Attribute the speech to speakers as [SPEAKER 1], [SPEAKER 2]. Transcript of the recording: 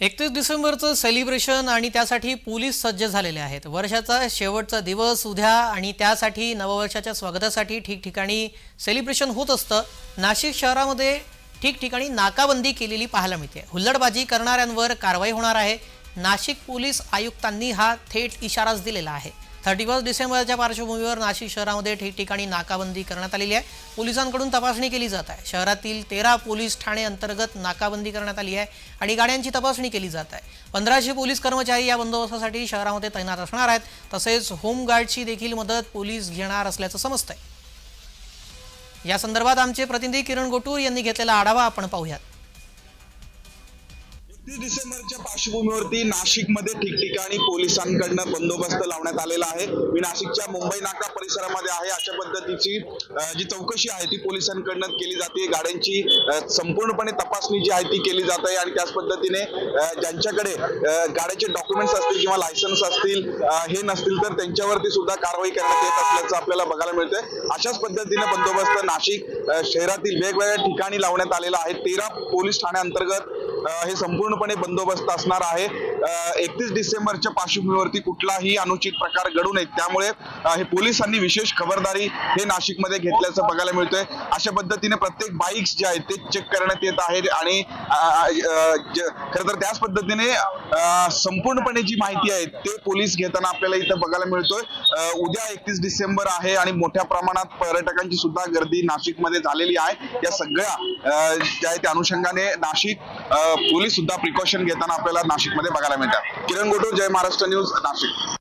[SPEAKER 1] एकतीस डिसेंबरचं सेलिब्रेशन आणि त्यासाठी पोलीस सज्ज झालेले आहेत. वर्षाचा शेवटचा दिवस उद्या आणि त्यासाठी नववर्षाच्या स्वागतासाठी ठिकठिकाणी सेलिब्रेशन होत असतं. नाशिक शहरामध्ये ठिकठिकाणी नाकाबंदी केलेली पाहायला मिळते. हुल्लडबाजी करणाऱ्यांवर कारवाई होणार आहे. नाशिक पोलीस आयुक्तांनी हा थेट इशाराच दिलेला आहे. थर्टी फर्स्ट डिसेंबरच्या पार्श्वभूमीवर नाशिक शहरामध्ये ठिकठिकाणी नाकाबंदी करण्यात आलेली आहे. पोलिसांकडून तपासणी केली जात आहे. शहरातील तेरा पोलीस ठाणे अंतर्गत नाकाबंदी करण्यात आली आहे आणि गाड्यांची तपासणी केली जात आहे. पंधराशे पोलीस कर्मचारी या बंदोबस्तासाठी शहरामध्ये तैनात असणार आहेत. तसेच होमगार्डची देखील मदत पोलीस घेणार असल्याचं समजतंय. या संदर्भात आमचे प्रतिनिधी किरण गोटूर यांनी घेतलेला आढावा आपण पाहूयात.
[SPEAKER 2] एकतीस डिसेंबरच्या पार्श्वभूमीवरती नाशिकमध्ये ठिकठिकाणी पोलिसांकडनं बंदोबस्त लावण्यात आलेला आहे. मी नाशिकच्या मुंबई नाका परिसरामध्ये आहे. अशा पद्धतीची जी चौकशी आहे ती पोलिसांकडनं केली जाते. गाड्यांची संपूर्णपणे तपासणी जी आहे ती केली जात आहे. आणि त्याच पद्धतीने ज्यांच्याकडे गाड्याचे डॉक्युमेंट्स असतील किंवा लायसन्स असतील हे नसतील तर त्यांच्यावरती सुद्धा कारवाई करण्यात येत असल्याचं आपल्याला बघायला मिळतंय. अशाच पद्धतीने बंदोबस्त नाशिक शहरातील वेगवेगळ्या ठिकाणी लावण्यात आलेला आहे. तेरा पोलीस ठाण्याअंतर्गत हे संपूर्णपणे बंदोबस्त असणार आहे. एकतीस डिसेंबरच्या पार्श्वभूमीवरती कुठलाही अनुचित प्रकार घडू नये. त्यामुळे हे पोलिसांनी विशेष खबरदारी हे नाशिकमध्ये घेतल्याचं बघायला मिळतंय. अशा पद्धतीने प्रत्येक बाईक्स जे आहेत ते चेक करण्यात येत आहेत आणि खर खरं तर त्याच पद्धतीने संपूर्णपणे जी माहिती आहे ते पोलीस घेताना आपल्याला इथं बघायला मिळतोय. उद्या एकतीस डिसेंबर आहे आणि मोठ्या प्रमाणात पर्यटकांची सुद्धा गर्दी नाशिकमध्ये झालेली आहे. या सगळ्या ज्या आहे त्या अनुषंगाने नाशिक पोलीस सुद्धा प्रिकॉशन घेताना आपल्याला नाशिकमध्ये बघायला मिळतात. किरण गोटो जय महाराष्ट्र न्यूज नाशिक.